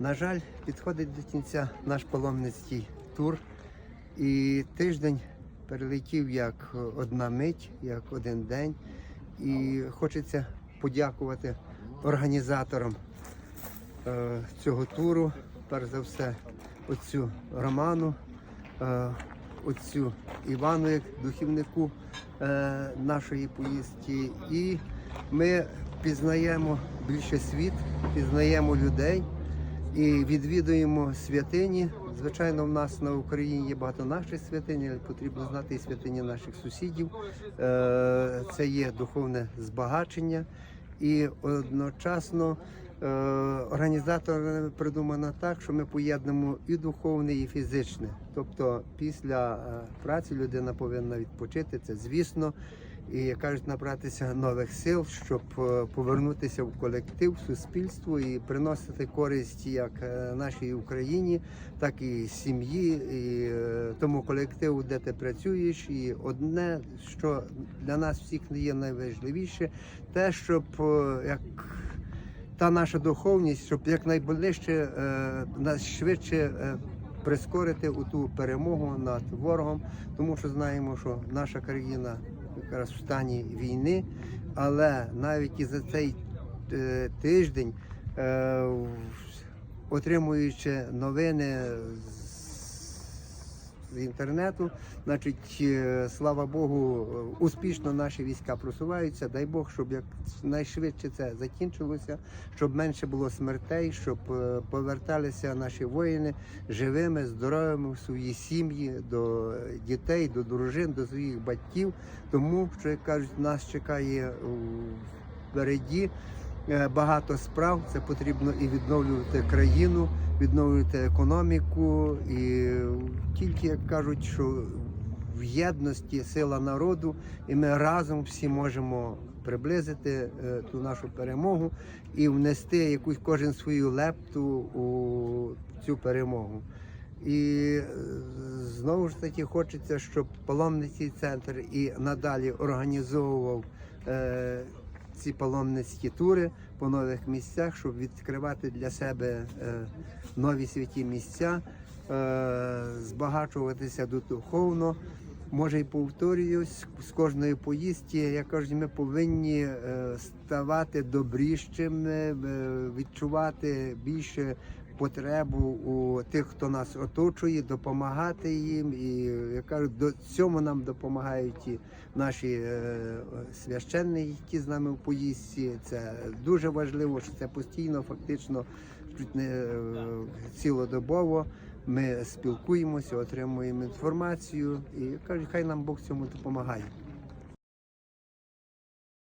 На жаль, підходить до кінця наш паломницький тур. І тиждень перелетів як одна мить, як один день. І хочеться подякувати організаторам е, цього туру. Перш за все, отцю Роману, е, отцю Івану, як духівнику е, нашої поїздки. І ми пізнаємо більше світ, пізнаємо людей і відвідуємо святині. Звичайно, в нас на Україні є багато наших святинь, але потрібно знати і святині наших сусідів. Е, Це є духовне збагачення, і одночасно організаторами придумано так, що ми поєднуємо і духовне, і фізичне. Тобто, після е, праці людина повинна відпочити. Це звісно. І кажуть, набратися нових сил, щоб е, повернутися в колектив, в суспільство і приносити користь як е, нашій Україні, так і сім'ї, і е, тому колективу, де ти працюєш. І одне, що для нас всіх не є найважливіше, те, щоб е, як та наша духовність, щоб якнайближче е, нас швидше. е, Прискорити у ту перемогу над ворогом, тому що знаємо, що наша країна якраз в стані війни, але навіть і за цей е, тиждень, отримуючи новини з, з інтернету, значить, е, слава Богу, е, успішно наші війська просуваються. Дай Бог, щоб як найшвидше це закінчилося, щоб менше було смертей, щоб е, поверталися наші воїни живими, здоровими в свої сім'ї, до дітей, до дружин, до своїх батьків. Тому що як кажуть, нас чекає впереді багато справ. Це потрібно і відновлювати країну, відновлювати економіку. І тільки як кажуть, що в єдності сила народу, і ми разом всі можемо приблизити е, ту нашу перемогу і внести якусь кожен свою лепту у цю перемогу. І е, знову ж таки хочеться, щоб паломницький центр і надалі організовував е, ці паломницькі тури по нових місцях, щоб відкривати для себе е, нові святі місця, е, збагачуватися духовно. Може, і повторююсь, з кожної поїздки, я кажу, ми повинні е, ставати добрішими, відчувати більше потребу у тих, хто нас оточує, допомагати їм. І як кажуть, до цьому нам допомагають і наші е, священники, які з нами в поїздці. Це дуже важливо, що це постійно, фактично, чуть не е, цілодобово. Ми спілкуємося, отримуємо інформацію і кажуть, хай нам Бог цьому допомагає.